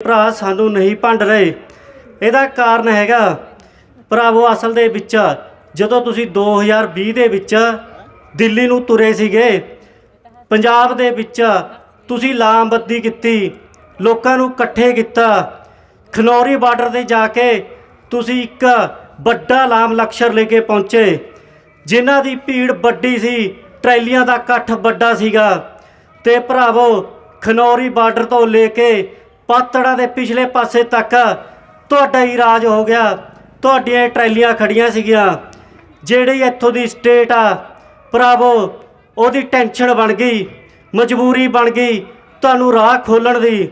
ਭਰਾ ਸਾਨੂੰ ਨਹੀਂ ਭੰਡ ਰਹੇ। ਇਹਦਾ ਕਾਰਨ ਹੈਗਾ, ਭਰਾਵੋ ਅਸਲ ਦੇ ਵਿੱਚ ਜਦੋਂ ਤੁਸੀਂ 2020 ਦੇ ਵਿੱਚ ਦਿੱਲੀ ਨੂੰ ਤੁਰੇ ਸੀਗੇ, ਪੰਜਾਬ ਦੇ ਵਿੱਚ ਤੁਸੀਂ ਲਾਮਬੱਦੀ ਕੀਤੀ, ਲੋਕਾਂ ਨੂੰ ਇਕੱਠੇ ਕੀਤਾ, ਖਨੌਰੀ ਬਾਰਡਰ ਤੇ ਜਾ ਕੇ ਤੁਸੀਂ ਇੱਕ ਵੱਡਾ ਲਾਮ ਲਕਸ਼ਰ ਲੈ ਕੇ ਪਹੁੰਚੇ, ਜਿਨ੍ਹਾਂ ਦੀ ਭੀੜ ਵੱਡੀ ਸੀ, ਟਰੈਲੀਆਂ ਦਾ ਇਕੱਠ ਵੱਡਾ ਸੀਗਾ। ਤੇ ਭਰਾਵੋ, ਖਨੌਰੀ ਬਾਰਡਰ ਤੋਂ ਲੈ ਕੇ ਪਾਤੜਾ ਦੇ ਪਿਛਲੇ ਪਾਸੇ ਤੱਕ ਤੁਹਾਡਾ ਹੀ ਰਾਜ ਹੋ ਗਿਆ। ਤੁਹਾਡੀਆਂ ਟਰੈਲੀਆਂ ਖੜੀਆਂ ਸੀਗੀਆਂ। ਜਿਹੜੀ ਇੱਥੋਂ ਦੀ ਸਟੇਟ ਆ, ਭਰਾਵੋ, ਉਹਦੀ ਟੈਨਸ਼ਨ ਬਣ ਗਈ, ਮਜਬੂਰੀ ਬਣ ਗਈ ਤੁਹਾਨੂੰ ਰਾਹ ਖੋਲਣ ਦੀ।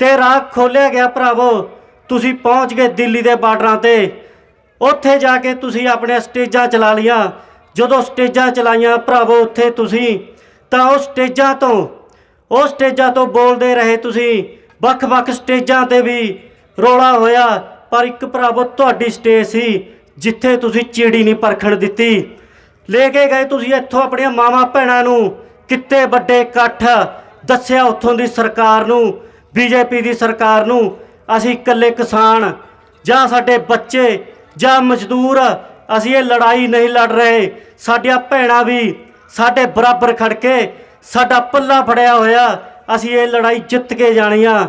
ਤੇ ਰਾਹ ਖੋਲਿਆ ਗਿਆ ਭਰਾਵੋ, ਤੁਸੀਂ ਪਹੁੰਚ ਗਏ ਦਿੱਲੀ ਦੇ ਬਾਰਡਰਾਂ ਤੇ। ਉੱਥੇ ਜਾ ਕੇ ਤੁਸੀਂ ਆਪਣੇ ਸਟੇਜਾਂ ਚਲਾ ਲੀਆਂ ਜਦੋਂ ਸਟੇਜਾਂ ਚਲਾਈਆਂ ਭਰਾਵੋ ਉੱਥੇ ਤੁਸੀਂ, ਤਾਂ ਉਹ ਸਟੇਜਾਂ ਤੋਂ, ਉਹ ਸਟੇਜਾਂ ਤੋਂ ਬੋਲਦੇ ਰਹੇ ਤੁਸੀਂ ਵੱਖ-ਵੱਖ ਸਟੇਜਾਂ ਤੇ ਵੀ ਰੋਲਾ ਹੋਇਆ, ਪਰ ਇੱਕ ਭਰਾਵੋ, ਤੁਹਾਡੀ ਸਟੇਜ ਸੀ ਜਿੱਥੇ ਤੁਸੀਂ ਚਿੜੀ ਨਹੀਂ ਪਰਖਣ ਦਿੱਤੀ। ਲੈ ਕੇ ਗਏ ਤੁਸੀਂ ਇੱਥੋਂ ਆਪਣੀਆਂ ਮਾਵਾਂ ਭੈਣਾਂ ਨੂੰ। ਕਿੱਤੇ ਵੱਡੇ ਇਕੱਠ ਦੱਸਿਆ ਉੱਥੋਂ ਦੀ ਸਰਕਾਰ ਨੂੰ, ਬੀਜੇਪੀ ਦੀ ਸਰਕਾਰ ਨੂੰ, ਅਸੀਂ ਇਕੱਲੇ ਕਿਸਾਨ, ਜਾਂ ਸਾਡੇ ਬੱਚੇ, ਜਾਂ ਮਜ਼ਦੂਰ, ਅਸੀਂ ਇਹ ਲੜਾਈ ਨਹੀਂ ਲੜ ਰਹੇ। ਸਾਡੀਆਂ ਭੈਣਾਂ ਵੀ ਸਾਡੇ ਬਰਾਬਰ ਖੜ ਕੇ ਸਾਡਾ ਪੱਲਾ ਫੜਿਆ ਹੋਇਆ। ਅਸੀਂ ਇਹ ਲੜਾਈ ਜਿੱਤ ਕੇ ਜਾਣੀ ਆ।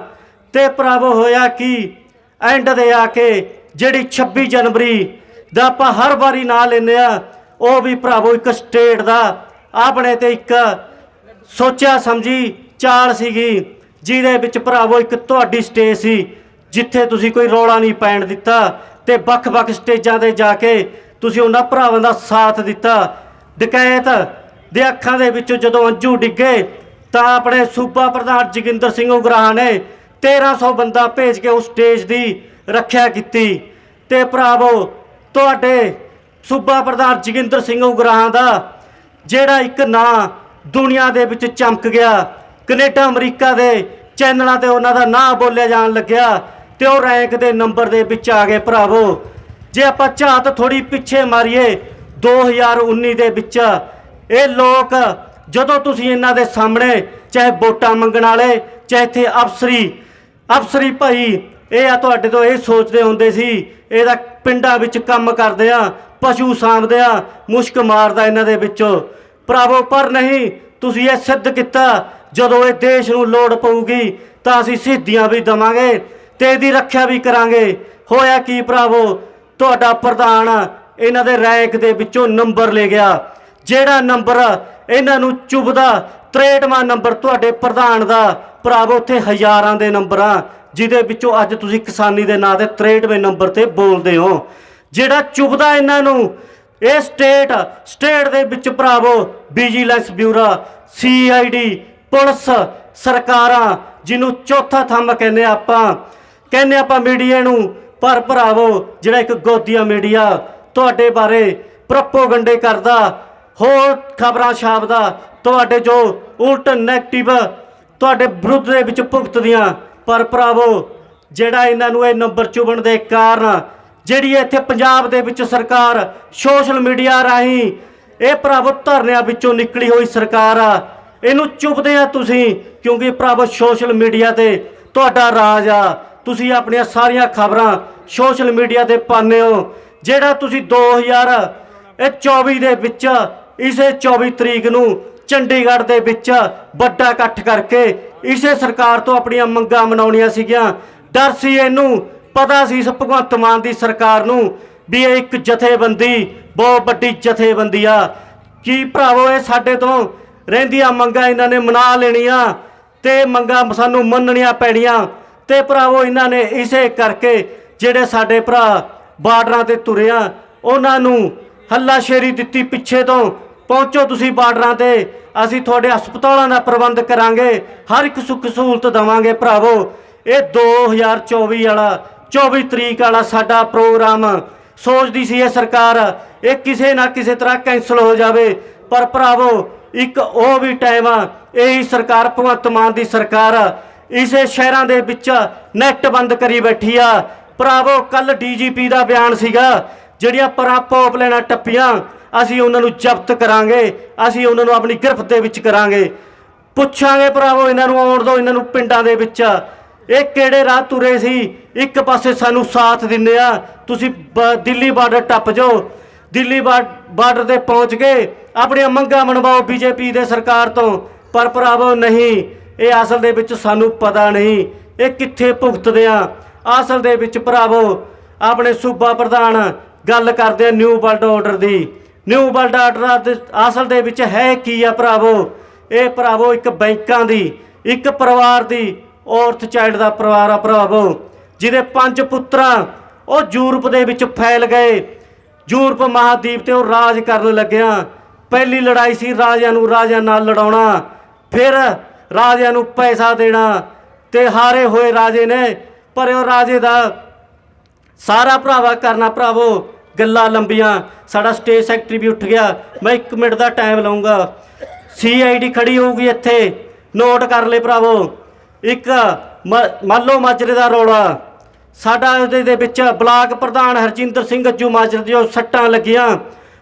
ਤੇ ਭਰਾਵੋ, ਹੋਇਆ ਕਿ? ਐਂਡ ਦੇ ਆ ਕੇ ਜਿਹੜੀ 26 ਜਨਵਰੀ ਦਾ ਆਪਾਂ ਹਰ ਵਾਰੀ ਨਾਂ ਲੈਂਦੇ ਆ, ਉਹ ਵੀ ਭਰਾਵੋ ਇੱਕ ਸਟੇਟ ਦਾ। ਆਪਣੇ ਤੇ ਇੱਕ ਸੋਚਿਆ ਸਮਝੀ ਚਾਲ ਸੀਗੀ, ਜਿਹਦੇ ਵਿੱਚ ਭਰਾਵੋ ਇੱਕ ਤੁਹਾਡੀ ਸਟੇਜ ਸੀ, ਜਿੱਥੇ ਤੁਸੀਂ ਕੋਈ ਰੌਲਾ ਨਹੀਂ ਪੈਣ ਦਿੱਤਾ। ਤੇ ਵੱਖ-ਵੱਖ ਸਟੇਜਾਂ ਤੇ ਜਾ ਕੇ ਤੁਸੀਂ ਉਹਨਾਂ ਭਰਾਵਾਂ ਦਾ ਸਾਥ ਦਿੱਤਾ। ਡਕੈਤ ਦੇ ਅੱਖਾਂ ਦੇ ਵਿੱਚੋਂ ਜਦੋਂ ਅੰਜੂ ਡਿੱਗੇ ਤਾਂ ਆਪਣੇ ਸੂਬਾ ਪ੍ਰਧਾਨ ਜੋਗਿੰਦਰ ਸਿੰਘ ਉਗਰਾਹ ਨੇ 1300 ਬੰਦਾ ਭੇਜ ਕੇ ਉਸ ਸਟੇਜ ਦੀ ਰੱਖਿਆ ਕੀਤੀ। ਤੇ ਭਰਾਵੋ, ਤੁਹਾਡੇ ਸੂਬਾ ਪ੍ਰਧਾਨ ਜੋਗਿੰਦਰ ਸਿੰਘ ਉਗਰਾਹਾਂ ਦਾ ਜਿਹੜਾ ਇੱਕ ਨਾਂ ਦੁਨੀਆ ਦੇ ਵਿੱਚ ਚਮਕ ਗਿਆ, ਕੈਨੇਡਾ, ਅਮਰੀਕਾ ਦੇ ਚੈਨਲਾਂ ਤੇ ਉਹਨਾਂ ਦਾ ਨਾਂ ਬੋਲਿਆ ਜਾਣ ਲੱਗਿਆ ਤੇ ਉਹ ਰੈਂਕ ਦੇ ਨੰਬਰ ਦੇ ਵਿੱਚ ਆ ਗਏ। ਭਰਾਵੋ, ਜੇ ਆਪਾਂ ਝਾਤ ਥੋੜੀ ਪਿੱਛੇ ਮਾਰੀਏ 2019 ਦੇ ਵਿੱਚ ਇਹ ਲੋਕ ਜਦੋਂ ਤੁਸੀਂ ਇਹਨਾਂ ਦੇ ਸਾਹਮਣੇ ਚਾਹੇ ਵੋਟਾਂ ਮੰਗਣ ਵਾਲੇ, ਚਾਹੇ ਇੱਥੇ ਅਫਸਰੀ ਅਫਸਰੀ ਭਾਈ, ਇਹ ਆ ਤੁਹਾਡੇ ਤੋਂ ਇਹ ਸੋਚਦੇ ਹੁੰਦੇ ਸੀ, ਇਹਦਾ ਪਿੰਡਾਂ ਵਿੱਚ ਕੰਮ ਕਰਦੇ ਆ, ਪਸ਼ੂ ਸਾਂਭਦੇ ਆ, ਮੁਸ਼ਕ ਮਾਰਦਾ ਇਹਨਾਂ ਦੇ ਵਿੱਚੋਂ। ਭਰਾਵੋ, ਪਰ ਨਹੀਂ, ਤੁਸੀਂ ਇਹ ਸਿੱਧ ਕੀਤਾ, ਜਦੋਂ ਇਹ ਦੇਸ਼ ਨੂੰ ਲੋੜ ਪਊਗੀ, ਤਾਂ ਅਸੀਂ ਸਿੱਧੀਆਂ ਵੀ ਦਵਾਂਗੇ ਤੇ ਇਹਦੀ ਰੱਖਿਆ ਵੀ ਕਰਾਂਗੇ। ਹੋਇਆ ਕੀ ਭਰਾਵੋ, ਤੁਹਾਡਾ ਪ੍ਰਧਾਨ ਇਹਨਾਂ ਦੇ ਰੈਂਕ ਦੇ ਵਿੱਚੋਂ ਨੰਬਰ ਲੈ ਗਿਆ। ਜਿਹੜਾ ਨੰਬਰ ਇਹਨਾਂ ਨੂੰ ਚੁਬਦਾ 63ਵਾਂ ਨੰਬਰ ਤੁਹਾਡੇ ਪ੍ਰਧਾਨ ਦਾ। ਭਰਾਵੋ, ਉੱਥੇ ਹਜ਼ਾਰਾਂ ਦੇ ਨੰਬਰਾਂ ਜਿਹਦੇ ਵਿੱਚੋਂ ਅੱਜ ਤੁਸੀਂ ਕਿਸਾਨੀ ਦੇ ਨਾਂ ਤੇ 63ਵੇਂ ਨੰਬਰ ਤੇ ਬੋਲਦੇ ਹੋ। ਜਿਹੜਾ ਚੁਬਦਾ ਇਹਨਾਂ ਨੂੰ, ਇਹ ਸਟੇਟ ਸਟੇਟ ਦੇ ਵਿੱਚ ਭਰਾਵੋ, ਵਿਜੀਲੈਂਸ ਬਿਊਰੋ, ਸੀਆਈਡੀ, ਪੁਲਿਸ ਸਰਕਾਰਾਂ, ਜਿਹਨੂੰ ਚੌਥਾ ਥੰਮ ਕਹਿੰਦੇ ਆ ਆਪਾਂ। ਕਹਿੰਦੇ ਆਪਾਂ ਮੀਡੀਆ ਨੂੰ, ਪਰ ਭਰਾਵੋ, ਜਿਹੜਾ ਇੱਕ ਗੋਦੀਆ ਮੀਡੀਆ, ਤੁਹਾਡੇ ਬਾਰੇ ਪ੍ਰਪੋਗੰਡੇ ਕਰਦਾ ਹੋਰ ਖਬਰਾਂ ਛਾਪਦਾ ਤੁਹਾਡੇ ਜੋ ਉਲਟ ਨੈਗੇਟਿਵ ਤੁਹਾਡੇ ਵਿਰੁੱਧ ਦੇ ਵਿੱਚ ਭੁਗਤਦੀਆਂ ਪਰ ਭਰਾਵੋ, ਜਿਹੜਾ ਇਹਨਾਂ ਨੂੰ ਇਹ ਨੰਬਰ ਚੁਬਣ ਦੇ ਕਾਰਨ ਜਿਹੜੀ ਇੱਥੇ ਪੰਜਾਬ ਦੇ ਵਿੱਚ ਸਰਕਾਰ ਸੋਸ਼ਲ ਮੀਡੀਆ ਰਾਹੀਂ ਇਹ ਭਰਾਵੋ ਧਰਨਿਆਂ ਵਿੱਚੋਂ ਨਿਕਲੀ ਹੋਈ ਸਰਕਾਰ ਆ, ਇਹਨੂੰ ਚੁੱਪਦੇ ਆ ਤੁਸੀਂ ਕਿਉਂਕਿ ਭਰਾਵੋ ਸੋਸ਼ਲ ਮੀਡੀਆ ਤੇ ਤੁਹਾਡਾ ਰਾਜ ਆ। ਤੁਸੀਂ ਆਪਣੀਆਂ ਸਾਰੀਆਂ ਖਬਰਾਂ ਸੋਸ਼ਲ ਮੀਡੀਆ ਤੇ ਪਾਉਂਦੇ ਹੋ। ਜਿਹੜਾ ਤੁਸੀਂ 2000 ਇਹ 24 ਦੇ ਵਿੱਚ ਇਸੇ 24 ਤਰੀਕ ਨੂੰ ਚੰਡੀਗੜ੍ਹ ਦੇ ਵਿੱਚ ਵੱਡਾ ਇਕੱਠ ਕਰਕੇ ਇਸੇ ਸਰਕਾਰ ਤੋਂ ਆਪਣੀਆਂ ਮੰਗਾਂ ਮਨਾਉਣੀਆਂ ਸੀਗੀਆਂ। ਡਰ ਸੀ ਇਹਨੂੰ, ਪਤਾ ਸੀ ਇਸ ਭਗਵੰਤ ਮਾਨ ਦੀ ਸਰਕਾਰ ਨੂੰ ਵੀ ਇਹ ਇੱਕ ਜਥੇਬੰਦੀ, ਬਹੁਤ ਵੱਡੀ ਜਥੇਬੰਦੀ ਆ। ਕੀ ਭਰਾਵੋ, ਇਹ ਸਾਡੇ ਤੋਂ ਰਹਿੰਦੀਆਂ ਮੰਗਾਂ ਇਹਨਾਂ ਨੇ ਮਨਾ ਲੈਣੀਆਂ ਤੇ ਮੰਗਾਂ ਸਾਨੂੰ ਮੰਨਣੀਆਂ ਪੈਣੀਆਂ। ਤੇ ਭਰਾਵੋ, ਇਹਨਾਂ ਨੇ ਇਸੇ ਕਰਕੇ ਜਿਹੜੇ ਸਾਡੇ ਭਰਾ ਬਾਰਡਰਾਂ ਤੇ ਤੁਰਿਆ ਉਹਨਾਂ ਨੂੰ ਹੱਲਾਸ਼ੇਰੀ ਦਿੱਤੀ ਪਿੱਛੇ ਤੋਂ। ਪਹੁੰਚੋ ਤੁਸੀਂ ਬਾਰਡਰਾਂ ਤੇ। ਅਸੀਂ ਤੁਹਾਡੇ ਹਸਪਤਾਲਾਂ ਦਾ ਪ੍ਰਬੰਧ ਕਰਾਂਗੇ। ਹਰ ਇੱਕ ਸੁੱਖ ਸਹੂਲਤ ਦਵਾਂਗੇ ਭਰਾਵੋ। ਇਹ 2024 ਵਾਲਾ 24 ਤਰੀਕ ਵਾਲਾ ਸਾਡਾ ਪ੍ਰੋਗਰਾਮ। ਸੋਚਦੀ ਸੀ ਇਹ ਸਰਕਾਰ, ਇਹ ਕਿਸੇ ਨਾ ਕਿਸੇ ਤਰ੍ਹਾਂ ਕੈਨਸਲ ਹੋ ਜਾਵੇ। ਪਰ ਭਰਾਵੋ, ਇੱਕ ਉਹ ਵੀ ਟਾਈਮ ਆ, ਇਹੀ ਸਰਕਾਰ, ਭਗਵੰਤ ਮਾਨ ਦੀ ਸਰਕਾਰ, ਇਸੇ ਸ਼ਹਿਰਾਂ ਦੇ ਵਿੱਚ ਨੈਟ ਬੰਦ ਕਰੀ ਬੈਠੀ ਆ। ਭਰਾਵੋ ਕੱਲ ਡੀਜੀਪੀ ਦਾ ਬਿਆਨ ਸੀਗਾ। ਜਿਹੜੀਆਂ ਪਰਾਂ ਲੈਣਾ ਟੱਪੀਆਂ, ਅਸੀਂ ਉਹਨਾਂ ਨੂੰ ਜ਼ਬਤ ਕਰਾਂਗੇ, ਅਸੀਂ ਉਹਨਾਂ ਨੂੰ ਆਪਣੀ ਗ੍ਰਿਫਤ ਦੇ ਵਿੱਚ ਕਰਾਂਗੇ। ਪੁੱਛਾਂਗੇ ਭਰਾਵੋ, ਇਹਨਾਂ ਨੂੰ ਆਉਣ ਦਿਓ, ਇਹਨਾਂ ਨੂੰ ਪਿੰਡਾਂ ਦੇ ਵਿੱਚ। ਇਹ ਕਿਹੜੇ ਰਾਹ ਤੁਰੇ ਸੀ? ਇੱਕ ਪਾਸੇ ਸਾਨੂੰ ਸਾਥ ਦਿੰਦੇ ਆ, ਤੁਸੀਂ ਬ- ਦਿੱਲੀ ਬਾਰਡਰ ਟੱਪ ਜਾਓ। ਦਿੱਲੀ ਬਾ- ਬਾਰਡਰ ਤੇ ਪਹੁੰਚ ਗਏ ਆਪਣੀਆਂ ਮੰਗਾਂ ਮਨਵਾਓ ਬੀਜੇਪੀ ਦੇ ਸਰਕਾਰ ਤੋਂ। ਪਰ ਭਰਾਵੋ, ਨਹੀਂ, ਇਹ ਅਸਲ ਦੇ ਵਿੱਚ ਸਾਨੂੰ ਪਤਾ ਨਹੀਂ, ਇਹ ਕਿੱਥੇ ਭੁਗਤਦੇ ਆ। ਅਸਲ ਦੇ ਵਿੱਚ ਭਰਾਵੋ, ਆਪਣੇ ਸੂਬਾ ਪ੍ਰਧਾਨ ਗੱਲ ਕਰਦੇ ਆ ਨਿਊ ਵਰਲਡ ਆਰਡਰ ਦੀ। ਨਿਊ ਵਰਲਡ ਆਰਡਰ ਅਸਲ ਦੇ ਵਿੱਚ ਹੈ ਕੀ ਆ ਭਰਾਵੋ? ਇਹ ਭਰਾਵੋ ਇੱਕ ਬੈਂਕਾਂ ਦੀ, ਇੱਕ ਪਰਿਵਾਰ ਦੀ ਔਰਥ ਚਾਈਲਡ ਦਾ ਪਰਿਵਾਰ ਆ ਭਰਾਵੋ, ਜਿਹਦੇ ਪੰਜ ਪੁੱਤਰਾਂ, ਉਹ ਯੂਰਪ ਦੇ ਵਿੱਚ ਫੈਲ ਗਏ। ਯੂਰਪ ਮਹਾਦੀਪ ਤੇ ਉਹ ਰਾਜ ਕਰਨ ਲੱਗਿਆ। ਪਹਿਲੀ ਲੜਾਈ ਸੀ ਰਾਜਿਆਂ ਨੂੰ ਰਾਜਿਆਂ ਨਾਲ ਲੜਾਉਣਾ, ਫਿਰ ਰਾਜਿਆਂ ਨੂੰ ਪੈਸਾ ਦੇਣਾ, ਤੇ ਹਾਰੇ ਹੋਏ ਰਾਜੇ ਨੇ, ਪਰ ਉਹ ਰਾਜੇ ਦਾ ਸਾਰਾ ਭਰਾਵਾ ਕਰਨਾ ਭਰਾਵੋ, ਗੱਲਾਂ ਲੰਬੀਆਂ। ਸਾਡਾ ਸਟੇਜ ਸੈਕਟਰੀ ਵੀ ਉੱਠ ਗਿਆ। ਮੈਂ 1 ਮਿੰਟ ਦਾ ਟਾਈਮ ਲਵਾਂਗਾ ਸੀਆਈਡੀ ਖੜੀ ਹੋਊਗੀ ਇੱਥੇ। ਨੋਟ ਕਰ ਲੈ ਭਰਾਵੋ। ਇੱਕ ਮ- ਮੰਨ ਲਓ ਮਾਜਰੇ ਦਾ ਰੌਲਾ। ਸਾਡਾ ਉਹਦੇ ਦੇ ਵਿੱਚ ਬਲਾਕ ਪ੍ਰਧਾਨ ਹਰਜਿੰਦਰ ਸਿੰਘ ਅੱਜੂ ਮਾਜਰੇ ਦੀਆਂ ਸੱਟਾਂ ਲੱਗੀਆਂ।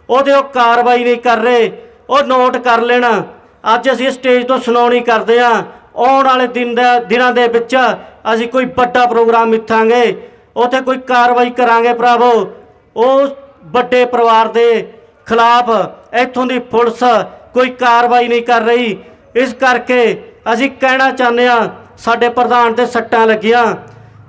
ਉਹਦੇ ਉਹ ਕਾਰਵਾਈ ਨਹੀਂ ਕਰ ਰਹੇ। ਉਹ ਨੋਟ ਕਰ ਲੈਣਾ। ਅੱਜ ਅਸੀਂ ਸਟੇਜ ਤੋਂ ਸੁਣਾਉਣੀ ਕਰਦੇ ਆ ਆਉਣ ਵਾਲੇ ਦਿਨ ਦਾ ਦਿਨਾਂ ਦੇ ਵਿੱਚ ਅਸੀਂ ਕੋਈ ਵੱਡਾ ਪ੍ਰੋਗਰਾਮ ਮਿੱਥਾਂਗੇ ਉੱਥੇ ਕੋਈ ਕਾਰਵਾਈ ਕਰਾਂਗੇ ਭਰਾਵੋ। ਉਹ ਵੱਡੇ ਪਰਿਵਾਰ ਦੇ ਖਿਲਾਫ ਇੱਥੋਂ ਦੀ ਪੁਲਿਸ ਕੋਈ ਕਾਰਵਾਈ ਨਹੀਂ ਕਰ ਰਹੀ। ਇਸ ਕਰਕੇ ਅਸੀਂ ਕਹਿਣਾ ਚਾਹੁੰਦੇ ਆ ਸਾਡੇ ਪ੍ਰਧਾਨ ਤੇ ਸੱਟਾਂ ਲੱਗੀਆਂ।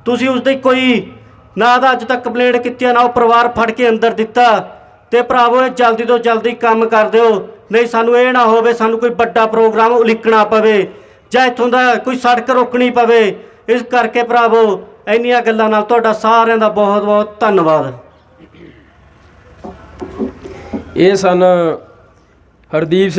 ਤੁਸੀਂ ਉਸ ਦੀ ਕੋਈ ਨਾ ਤਾਂ ਅੱਜ ਤੱਕ ਕੰਪਲੇਂਟ ਕੀਤੀ ਨਾ ਉਹ ਪਰਿਵਾਰ ਫੜ ਕੇ ਅੰਦਰ ਦਿੱਤਾ। ਤੇ ਭਰਾਵੋ, ਇਹ ਜਲਦੀ ਤੋਂ ਜਲਦੀ ਕੰਮ ਕਰ ਦਿਓ। ਨਹੀਂ ਸਾਨੂੰ ਇਹ ਨਾ ਹੋਵੇ, ਸਾਨੂੰ ਕੋਈ ਵੱਡਾ ਪ੍ਰੋਗਰਾਮ ਉਲੀਕਣਾ ਪਵੇ ਜਾਂ ਇੱਥੋਂ ਦਾ ਕੋਈ ਸੜਕ ਰੋਕਣੀ ਪਵੇ। ਇਸ ਕਰਕੇ ਭਰਾਵੋ ਇੰਨੀਆਂ ਗੱਲਾਂ ਨਾਲ ਤੁਹਾਡਾ ਸਾਰਿਆਂ ਦਾ ਬਹੁਤ ਬਹੁਤ ਧੰਨਵਾਦ। ਇਹ ਸਨ ਹਰਦੀਪ ਸਿੰਘ